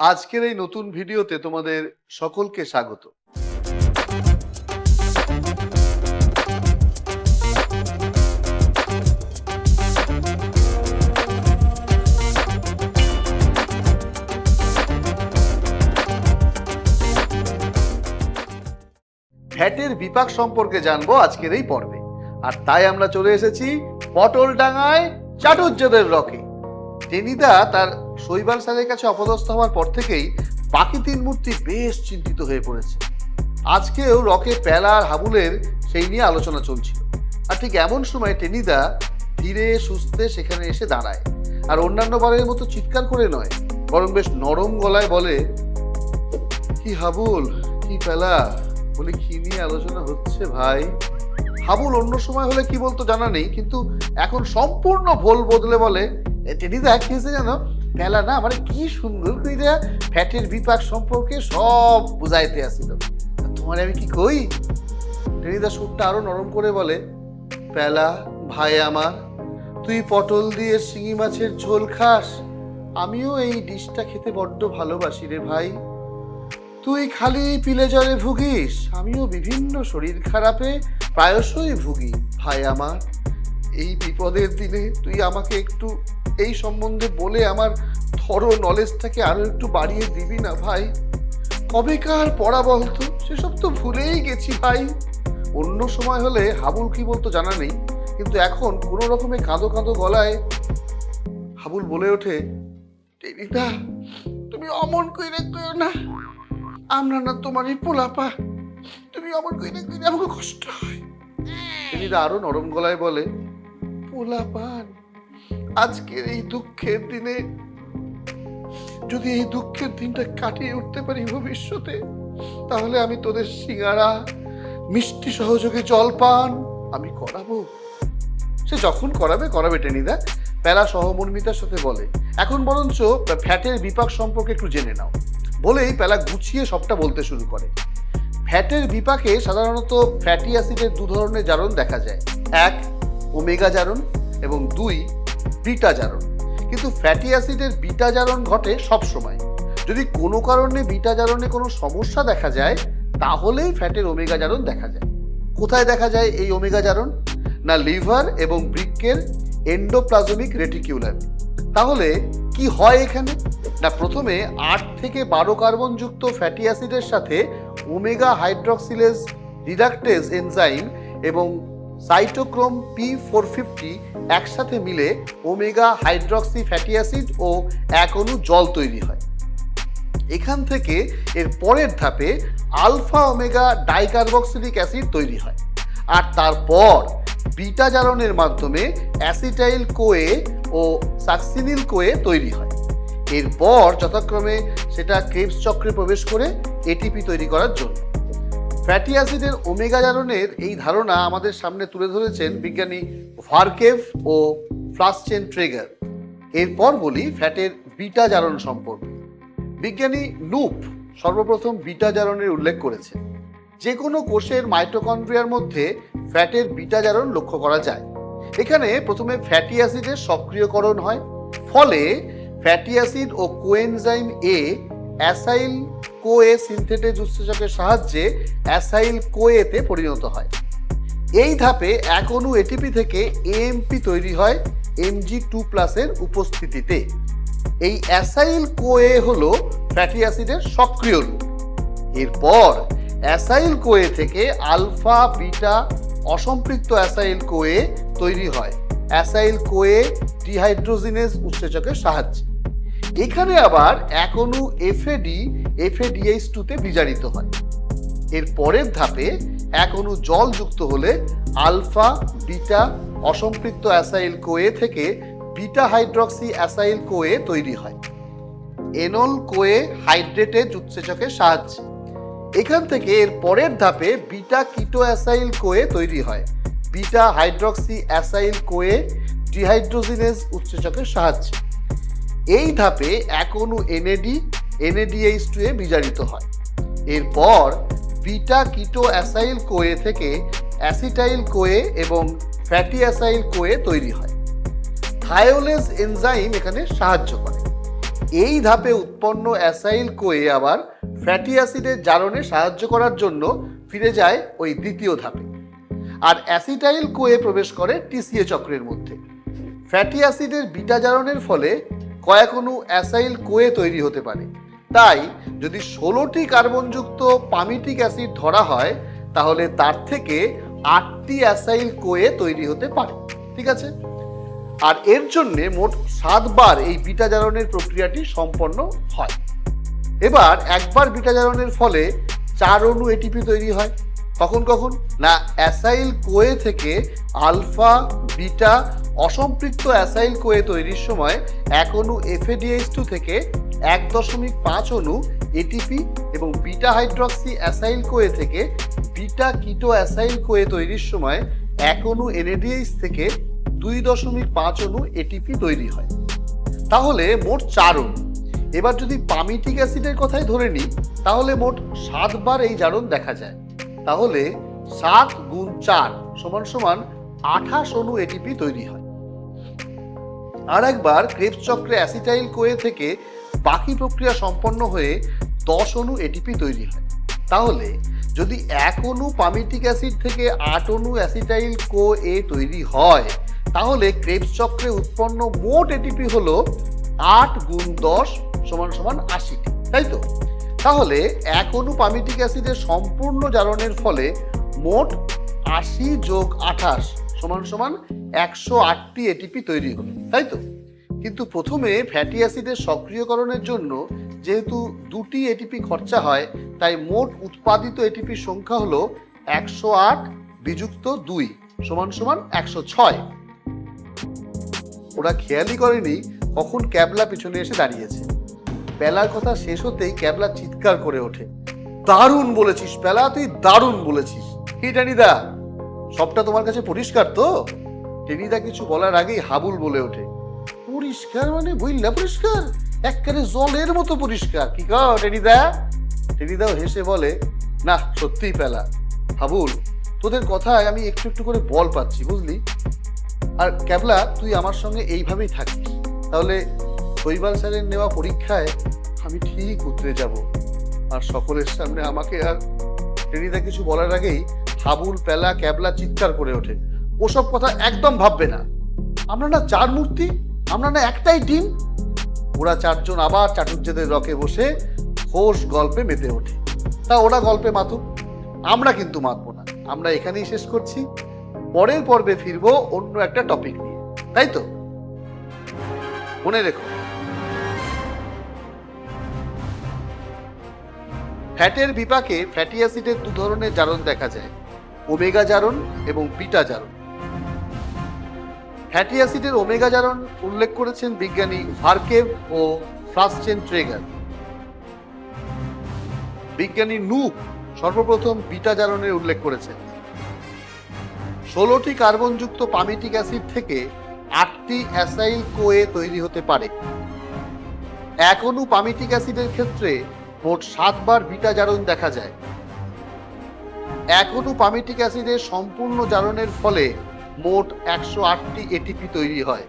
আজকের এই নতুন ভিডিওতে তোমাদের সকলকে স্বাগত। ফ্যাটের বিপাক সম্পর্কে জানব আজকের এই পর্বে। আর তাই আমরা চলে এসেছি পটল ডাঙায় চাটুর্যদের রকে। টেনিদা তার শৈবাল স্যারের কাছে অপদস্থ হওয়ার পর থেকেই বাকি তিন মূর্তি বেশ চিন্তিত হয়ে পড়েছে। আজকেও রকে প্যালা আর হাবুলের সেই নিয়ে আলোচনা চলছিল। আর ঠিক এমন সময় টেনিদা ধীরে সুস্থে সেখানে এসে দাঁড়ায়। আর অন্যান্য বারের মতো চিৎকার করে নয়, বরং বেশ নরম গলায় বলে, কি হাবুল, কি পেলা? বলে কি নিয়ে আলোচনা হচ্ছে ভাই? হাবুল অন্য সময় হলে কি বলতো জানা নেই, কিন্তু এখন সম্পূর্ণ ভোল বদলে বলে "এ, টেনিদা কি জানো? পেলা না মানে কি সুন্দর কইরা ফ্যাটের বিপাক সম্পর্কে সব বুঝাইতে আসিল। তোমার আমি কি কই? টেনিদা সুরটা আরও নরম করে বলে পেলা ভাই আমার তুই পটল দিয়ে শিঙি মাছের ঝোল খাস। আমিও এই ডিশটা খেতে বড্ড ভালোবাসি রে ভাই। তুই খালি পিলে জ্বরে ভুগিস আমিও বিভিন্ন শরীর খারাপে প্রায়শই ভুগি ভাই আমার। এই বিপদের দিনে তুই আমাকে একটু এই সম্বন্ধে বলে আমার থরো নলেজটাকে আরও একটু বাড়িয়ে দিবি না ভাই? কবেকার পড়া বলতো সেসব তো ভুলেই গেছি ভাই। অন্য সময় হলে হাবুল কি বলতো জানা নেই, কিন্তু এখন কোনো রকমে কাঁদো কাঁদো গলায় হাবুল বলে ওঠে টেনিদা তুমি অমন কইরে কইও না, আমরা না তোমারই পোলাপা। তুমি অমন কইরে কইরে আমাকে কষ্ট হয়। টেনিদা আরও নরম গলায় বলে, পোলাপান আজকের এই দুঃখের দিনে, যদি এই দুঃখের দিনটা কাটিয়ে উঠতে পারি ভবিষ্যতে, তাহলে আমি তোদের সিঙ্গারা মিষ্টি সহযোগে জলপান আমি করাবো। সে যখন করাবে করাবে টেনিদা প্যারা সহমর্মিতার সাথে বলে। এখন বরঞ্চ ফ্যাটের বিপাক সম্পর্কে একটু জেনে নাও। বলেই প্যালা গুছিয়ে সবটা বলতে শুরু করে। ফ্যাটের বিপাকে সাধারণত ফ্যাটি অ্যাসিডের দু ধরনের জারণ দেখা যায়। এক, ওমেগা জারণ এবং দুই বিটা জারণ। কিন্তু ফ্যাটি অ্যাসিডের বিটা জারণ ঘটে সব সময়। যদি কোনো কারণে বিটা জারণে কোনো সমস্যা দেখা যায়, তাহলেই ফ্যাটের ওমেগা জারণ দেখা যায়। কোথায় দেখা যায় এই ওমেগা জারণ? না লিভার এবং বৃক্কের এন্ডোপ্লাজমিক রেটিকিউলার তাহলে কি হয় এখানে? না প্রথমে আট থেকে বারো কার্বনযুক্ত ফ্যাটি অ্যাসিডের সাথে ওমেগা হাইড্রক্সিলেজ রিডাক্টেজ এনজাইম এবং সাইটোক্রোম পি ফোর ফিফটি একসাথে মিলে ওমেগা হাইড্রক্সি ফ্যাটি অ্যাসিড ও এক অণু জল তৈরি হয়। এখান থেকে এর পরের ধাপে আলফা ওমেগা ডাইকার্বক্সিলিক অ্যাসিড তৈরি হয়। আর তারপর বিটা জারণের মাধ্যমে অ্যাসিটাইল কোয়ে ও সাকসিনিল কোয়ে তৈরি হয়। এরপর যথাক্রমে সেটা ক্রেবস চক্রে প্রবেশ করে এটিপি তৈরি করার জন্য। ফ্যাটি অ্যাসিডের ওমেগা জারণের এই ধারণা আমাদের সামনে তুলে ধরেছেন বিজ্ঞানী ভার্কেভ ও ফ্লাসচেন ট্রেগার। এরপর বলি ফ্যাটের বিটা জারণ সম্পর্কে। বিজ্ঞানী লুপ সর্বপ্রথম বিটা জারণের উল্লেখ করেছেন। যে কোনো কোষের মাইটোকন্ড্রিয়ার মধ্যে ফ্যাটের বিটা জারণ লক্ষ্য করা যায়। এখানে প্রথমে ফ্যাটি অ্যাসিডের সক্রিয়করণ হয়, ফলে fatty acid O coenzyme A acyl CoA synthetase উৎসেচকের সাহায্যে অ্যাসাইল কোয়েতে পরিণত হয়। এই ধাপে এক অণু এটিপি থেকে এএমপি তৈরি হয় এমজি টু প্লাসের উপস্থিতিতে। এই অ্যাসাইল কোয়ে হল ফ্যাটি অ্যাসিডের সক্রিয় রূপ এরপর অ্যাসাইল কোয়ে থেকে আলফা, বিটা, অসম্পৃক্ত অ্যাসাইল কোয়ে তৈরি হয়। অ্যাসাইল কোয়ে ডিহাইড্রোজিনেজ উৎসেচকের সাহায্যে। এখানে আবার অণু এফএডি এফএডিএইচ টুতে বিজারিত হয়। এর পরের ধাপে অণু জল যুক্ত হলে আলফা, বিটা, অসম্পৃক্ত অ্যাসাইল কোয়ে থেকে বিটা হাইড্রক্সি অ্যাসাইল কোয়ে তৈরি হয়। এনল কোয়ে হাইড্রেটেজ উৎসেচকের সাহায্যে। এখান থেকে এর পরের ধাপে বিটা কিটো অ্যাসাইল কোয়ে তৈরি হয়। Beta hydroxy acyl CoA dehydrogenase উৎসেচকের সাহায্যে। এই ধাপে এক অণু এনএডি এনএডিএইচ টু এ বিজারিত হয়। এরপর বিটা কিটো অ্যাসাইল কোয়ে থেকে অ্যাসিটাইল কোয়ে এবং ফ্যাটি অ্যাসাইল কোয়ে তৈরি হয়। থায়োলেজ এনজাইম এখানে সাহায্য করে। এই ধাপে উৎপন্ন অ্যাসাইল কোয়ে আবার ফ্যাটি অ্যাসিডের জারণে সাহায্য করার জন্য ফিরে যায় ওই দ্বিতীয় ধাপে। আর অ্যাসিটাইল কোয়ে প্রবেশ করে টিসিএ চক্রের মধ্যে। ফ্যাটি অ্যাসিডের বিটা জারণের ফলে কয়েক অণু অ্যাসাইল কোয়ে তৈরি হতে পারে। তাই যদি ষোলোটি কার্বনযুক্ত পামিটিক অ্যাসিড ধরা হয়, তাহলে তার থেকে আটটি অ্যাসাইল কোয়ে তৈরি হতে পারে। ঠিক আছে? আর এর জন্যে মোট সাতবার এই বিটা জারণের প্রক্রিয়াটি সম্পন্ন হয়। এবার একবার বিটা জারণের ফলে চার অণু এটিপি তৈরি হয়। কখন কখন? না, অ্যাসাইল কোয়ে থেকে আলফা, বিটা অসম্পৃক্ত অ্যাসাইল কোয়ে তৈরির সময় এক অণু এফএডিএইচ টু থেকে এক দশমিক পাঁচ অণু এটিপি এবং বিটা হাইড্রক্সি অ্যাসাইল কোয়ে থেকে বিটা কিটো অ্যাসাইল কোয়ে তৈরির সময় এক অণু এনএডিএইচ থেকে দুই দশমিক পাঁচ অণু এটিপি তৈরি হয়। তাহলে মোট চার অণু। এবার যদি পামিটিক অ্যাসিডের কথাই ধরে নিই, তাহলে মোট সাতবার এই জারণ দেখা যায়। তাহলে সাত গুণ চার সমান সমান আঠাশ অণু এটিপি তৈরি হয়। আর একবার ক্রেবস চক্রে অ্যাসিটাইল কোয়ে থেকে বাকি প্রক্রিয়া সম্পন্ন হয়ে দশ অণু এটিপি তৈরি হয়। তাহলে যদি এক অণু পামিটিক অ্যাসিড থেকে আট অণু অ্যাসিটাইল কো এ তৈরি হয়, তাহলে ক্রেবস চক্রে উৎপন্ন মোট এটিপি হলো আট গুণ দশ সমান সমান আশিটি তাই তো? তাহলে এক অণু পামিটিক অ্যাসিডের সম্পূর্ণ জারণের ফলে মোট আশি যোগ আঠাশ সমান সমান একশো আটটি এটিপি তৈরি হলো তাই তো? কিন্তু প্রথমে ফ্যাটি অ্যাসিডের সক্রিয়করণের জন্য যেহেতু দুটি এটিপি খরচা হয়, তাই মোট উৎপাদিত এটিপির সংখ্যা হলো একশো আট বিযুক্ত দুই সমান সমান একশো ছয়। ওরা খেয়ালই করেনি কখন ক্যাবলা পিছনে এসে দাঁড়িয়েছে। বেলার কথা শেষ হতেই ক্যাবলা চিৎকার করে ওঠে। দারুণ বলেছিস বেলা, তুই দারুণ বলেছিস। কি টেনিদা? সবটা তোমার কাছে পরিষ্কার তো? টেনিদা কিছু বলার আগেই হাবুল বলে ওঠে। পরিষ্কার মানে বুঝলা পরিষ্কার? একবারে জলের মতো পরিষ্কার। কি কও টেনিদা? টেনিদাও হেসে বলে, না, সত্যিই পেলা হাবুল, তোদের কথায় আমি একটু একটু করে বল পাচ্ছি, বুঝলি? আর ক্যাবলা, তুই আমার সঙ্গে এইভাবেই থাকিস। তাহলে শৈবাল স্যারের নেওয়া পরীক্ষায় আমি ঠিক উতরে যাব। আর সকলের সামনে আমাকে আর টেনিদা কিছু বলার আগেই হাবুল পেলা ক্যাবলা চিৎকার করে ওঠে। ওসব কথা একদম ভাববে না। আমরা না চার মূর্তি, আমরা না একটাই টিম। ওরা চারজন আবার চাটুর্যদের রকে বসে হোস গল্পে মেতে ওঠে। তা ওরা গল্পে মাতুক, আমরা কিন্তু মাতবো না। আমরা এখানেই শেষ করছি। পরের পর্বে ফিরবো অন্য একটা টপিক নিয়ে। তাই তো? মনে রেখো। ফ্যাটের বিপাকে ফ্যাটি অ্যাসিডের দু ধরনের জারণ দেখা যায়, ওমেগা জারণ এবং বিটা জারণ। ফ্যাটি অ্যাসিডের ওমেগা জারণ উল্লেখ করেছেন বিজ্ঞানী ভার্কেভ ও ফ্রাস্টেন ট্রেগার। বিজ্ঞানী নুক সর্বপ্রথম বিটা জারণের উল্লেখ করেছেন। ষোলোটি কার্বনযুক্ত পামিটিক অ্যাসিড থেকে আটটি অ্যাসাইল কোয়ে তৈরি হতে পারে। এক অণু পামিটিক অ্যাসিডের ক্ষেত্রে মোট সাতবার বিটা জারণ দেখা যায়। এক অণু পামিটিক অ্যাসিডের সম্পূর্ণ জারণের ফলে মোট একশো আটটি এটিপি তৈরি হয়।